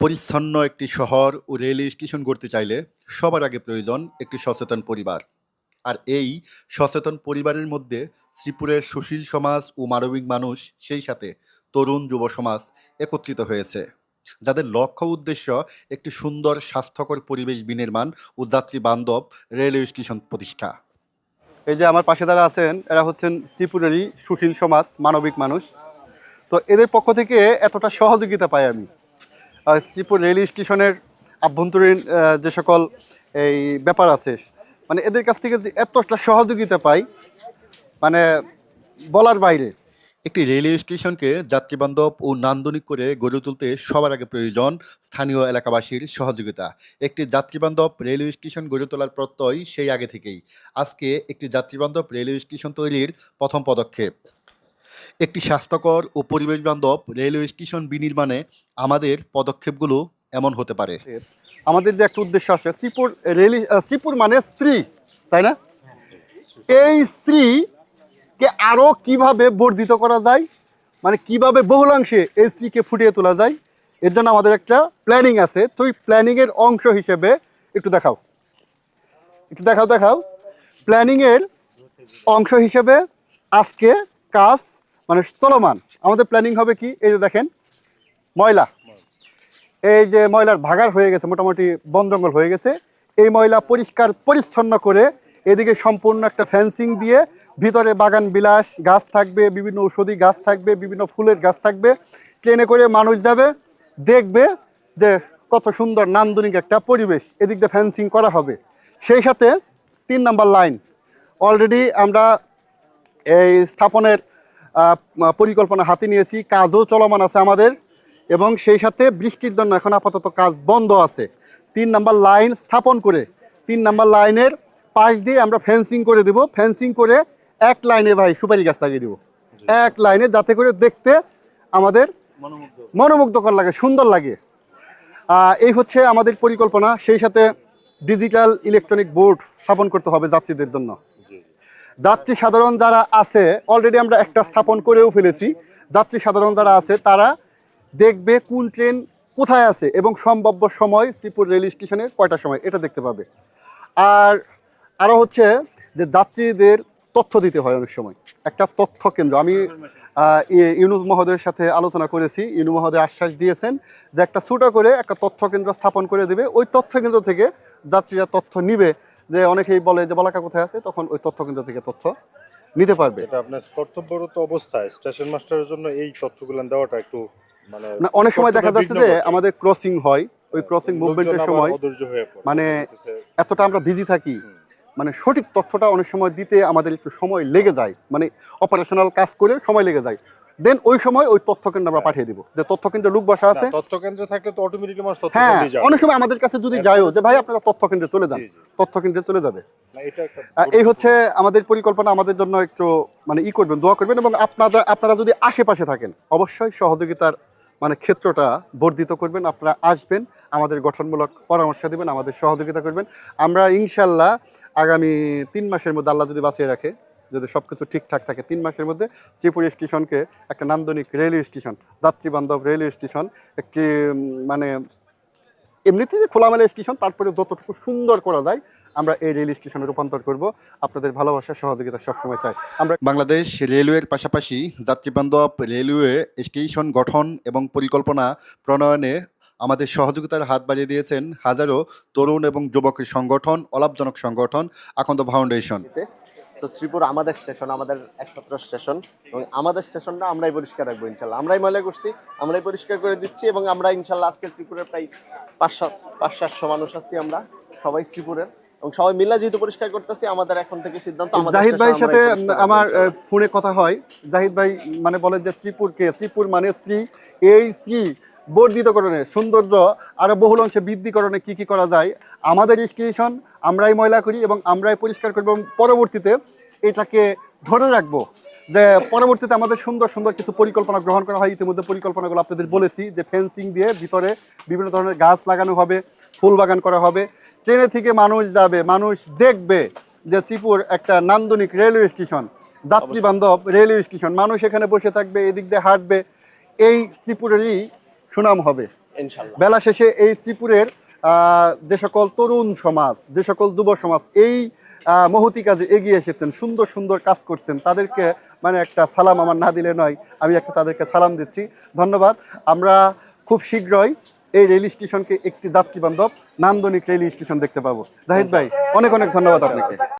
পরিচ্ছন্ন একটি শহর ও রেল স্টেশন গড়তে চাইলে সবার আগে প্রয়োজন একটি সচেতন পরিবার। আর এই সচেতন পরিবারের মধ্যে শ্রীপুরের সুশীল সমাজ ও মানবিক মানুষ, সেই সাথে তরুণ যুব সমাজ একত্রিত হয়েছে, যাদের লক্ষ্য উদ্দেশ্য একটি সুন্দর, স্বাস্থ্যকর পরিবেশ বিনির্মাণ ও যাত্রী বান্ধব রেলওয়ে স্টেশন প্রতিষ্ঠা। এই যে আমার পাশে যারা আছেন, এরা হচ্ছেন শ্রীপুরেরই সুশীল সমাজ, মানবিক মানুষ। তো এদের পক্ষ থেকে এতটা সহযোগিতা পাই আমি। শ্রীপুর রেল স্টেশনের আভ্যন্তরীণ যে সকল এই ব্যাপার আছে মানে এদের কাছ থেকে যে এতটা সহযোগিতা পাই মানে বলার বাইরে। একটি রেলওয়ে স্টেশনকে যাত্রীবান্ধব ও নান্দনিক করে গড়ে তুলতে সবার আগে প্রয়োজন স্থানীয় এলাকাবাসীর সহযোগিতা। একটি যাত্রীবান্ধব রেলওয়ে স্টেশন গড়ে তোলার প্রত্যয় সেই আগে থেকেই। আজকে একটি যাত্রীবান্ধব রেলওয়ে স্টেশন তৈরির প্রথম পদক্ষেপ। একটি স্বাস্থ্যকর ও পরিবেশ বান্ধব রেলওয়ে স্টেশন বিনির্মাণে আমাদের পদক্ষেপগুলো এমন হতে পারে। আমাদের যে একটা উদ্দেশ্য আছে, শ্রীপুর রেল শ্রীপুর মানে শ্রী, তাই না? এই শ্রীকে আরও কীভাবে বর্ধিত করা যায় মানে কীভাবে বহুলাংশে এই শ্রীকে ফুটিয়ে তোলা যায়, এর জন্য আমাদের একটা প্ল্যানিং আছে। তো ওই প্ল্যানিংয়ের অংশ হিসেবে একটু দেখাও। একটু দেখাও দেখাও। প্ল্যানিংয়ের অংশ হিসেবে আজকে কাজ মানে চলমান। আমাদের প্ল্যানিং হবে কি? এই যে দেখেন, ময়লা। এই যে ময়লার ভাগার হয়ে গেছে, মোটামুটি বন জঙ্গল হয়ে গেছে। এই ময়লা পরিষ্কার, পরিচ্ছন্ন করে এদিকে সম্পূর্ণ একটা ফেন্সিং দিয়ে ভিতরে বাগান বিলাস, গাছ থাকবে, বিভিন্ন ঔষধি গাছ থাকবে, বিভিন্ন ফুলের গাছ থাকবে। ট্রেনে করে মানুষ যাবে, দেখবে যে কত সুন্দর নান্দনিক একটা পরিবেশ এদিক দিয়ে ফেন্সিং করা হবে। সেই সাথে তিন নাম্বার লাইন অলরেডি আমরা এই স্থাপনের পরিকল্পনা হাতে নিয়েছি, কাজও চলমান আছে আমাদের, এবং সেই সাথে বৃষ্টির জন্য এখন আপাতত কাজ বন্ধ আছে। তিন নাম্বার লাইন স্থাপন করে, তিন নাম্বার লাইনের পাশ দিয়ে আমরা ফেন্সিং করে দেব। ফেন্সিং করে এক লাইনে ভাই সুপারি গাছ লাগিয়ে দেবো। এক লাইনে যাতে করে দেখতে আমাদের মনোমুগ্ধকর লাগে, সুন্দর লাগে। এই হচ্ছে আমাদের পরিকল্পনা। সেই সাথে ডিজিটাল ইলেকট্রনিক বোর্ড স্থাপন করতে হবে যাত্রীদের জন্য। যাত্রী সাধারণ যারা আছে অলরেডি আমরা একটা স্থাপন করেও ফেলেছি। যাত্রী সাধারণ যারা আছে তারা দেখবে কোন ট্রেন কোথায় আছে এবং সম্ভাব্য সময় শ্রীপুর রেল স্টেশনের কয়টার সময় এটা দেখতে পাবে। আর আরও হচ্ছে যে যাত্রীদের তথ্য দিতে হয় অনেক সময়। একটা তথ্য কেন্দ্র। আমি আহ, ই- ইউনুস মহোদয়ের সাথে আলোচনা করেছি। ইউনু মহোদয় আশ্বাস দিয়েছেন যে একটা ছোটো করে একটা তথ্য কেন্দ্র স্থাপন করে দেবে। ওই তথ্য কেন্দ্র থেকে যাত্রীরা তথ্য নিবে। যে অনেকেই বলে যে বলাকা কোথায় আছে তখন ওই তথ্য কেন্দ্র থেকে তথ্য নিতে পারবে। এটা আপনার কর্তব্যরত অবস্থায় স্টেশন মাস্টারের জন্য এই তথ্যগুলো দেওয়াটা একটু মানে অনেক সময় দেখা যাচ্ছে যে আমাদের ক্রসিং হয় ওই ক্রসিং মুভমেন্টের সময়। মানে এতটা আমরা বিজি থাকি। মানে সঠিক তথ্যটা অনেক সময় দিতে আমাদের একটু সময় লেগে যায়। মানে অপারেশনাল কাজ করে সময় লেগে যায়। দেন ওই সময় ওই তথ্য কেন্দ্র আমরা পাঠিয়ে দিব। যে তথ্য কেন্দ্রে লোক বসা আছে। তথ্য কেন্দ্রে থাকলে তো অটোমেটিক আমার তথ্য হ্যাঁ অনেক সময় আমাদের কাছে যদি যায়ও যে ভাই আপনারা তথ্য কেন্দ্রে চলে যান। তথ্য কেন্দ্রে চলে যাবে। এই হচ্ছে আমাদের পরিকল্পনা আমাদের জন্য একটু মানে ই করবেন দোয়া করবেন এবং আপনারা আপনারা যদি আশেপাশে থাকেন অবশ্যই সহযোগিতার মানে ক্ষেত্রটা বর্ধিত করবেন। আপনারা আসবেন আমাদের গঠনমূলক পরামর্শ দেবেন আমাদের সহযোগিতা করবেন। আমরা ইনশাল্লাহ আগামী তিন মাসের মধ্যে আল্লাহ যদি বাঁচিয়ে রাখে যদি সব কিছু ঠিকঠাক থাকে, তিন মাসের মধ্যে শ্রীপুর স্টেশনকে একটা নান্দনিক রেলওয়ে স্টেশন, যাত্রী বান্ধব রেলওয়ে স্টেশন, একটি মানে এমনিতেই যে খোলামেলা স্টেশন তারপরে যতটুকু সুন্দর করা যায়, আমরা এই রেল স্টেশনে রূপান্তর করব। আপনাদের ভালোবাসা, সহযোগিতা সবসময় চাই। আমরা বাংলাদেশ রেলওয়ের পাশাপাশি যাত্রীবান্ধব রেলওয়ে স্টেশন গঠন এবং পরিকল্পনা প্রণয়নে আমাদের সহযোগিতার হাত বাড়িয়ে দিয়েছেন হাজারো তরুণ এবং যুবকের সংগঠন, অলাভজনক সংগঠন, আকন্দ ফাউন্ডেশন। তো শ্রীপুর আমাদের স্টেশন আমাদের একমাত্র স্টেশন এবং আমাদের স্টেশনটা আমরাই পরিষ্কার রাখব ইনশাল্লাহ। আমরাই ময়লা করছি আমরাই পরিষ্কার করে দিচ্ছি এবং আমরা ইনশাল্লাহ আজকে শ্রীপুরের প্রায় পাঁচ সাত পাঁচ সাতশো মানুষ আছি আমরা সবাই শ্রীপুরের এবং সবাই মিলে যেহেতু পরিষ্কার করতেছি আমাদের এখন থেকে সিদ্ধান্ত জাহিদ ভাইয়ের সাথে আমার। ফোনে কথা হয়। জাহিদ ভাই মানে বলেন যে শ্রীপুরকে শ্রীপুর মানে শ্রী এই শ্রী বর্ধিতকরণে সৌন্দর্য আরও বহুল অংশে বৃদ্ধিকরণে কি কি করা যায়, আমাদের স্টেশন আমরাই ময়লা করি এবং আমরাই পরিষ্কার করব এবং পরবর্তীতে এটাকে ধরে রাখব যে পরবর্তীতে আমাদের সুন্দর সুন্দর কিছু পরিকল্পনা গ্রহণ করা হয়। ইতিমধ্যে পরিকল্পনাগুলো আপনাদের বলেছি যে ফেন্সিং দিয়ে ভিতরে বিভিন্ন ধরনের গাছ লাগানো হবে, ফুল বাগান করা হবে। ট্রেনে থেকে মানুষ যাবে, মানুষ দেখবে যে শ্রীপুর একটা নান্দনিক রেলওয়ে স্টেশন যাত্রী বান্ধব রেলওয়ে স্টেশন মানুষ এখানে বসে থাকবে, এদিক দিয়ে হাঁটবে। এই শ্রীপুরেরই সুনাম হবে। বেলা শেষে এই শ্রীপুরের যে সকল তরুণ সমাজ যে সকল যুব সমাজ এই মহতি কাজে এগিয়ে এসেছেন সুন্দর সুন্দর কাজ করছেন তাদেরকে মানে একটা সালাম আমার না দিলে নয় আমি একটা তাদেরকে সালাম দিচ্ছি। ধন্যবাদ। আমরা খুব শীঘ্রই এই রেল স্টেশনকে একটি যাত্রী বান্ধব নান্দনিক রেল স্টেশন দেখতে পাবো। জাহিদ ভাই অনেক অনেক ধন্যবাদ আপনাকে।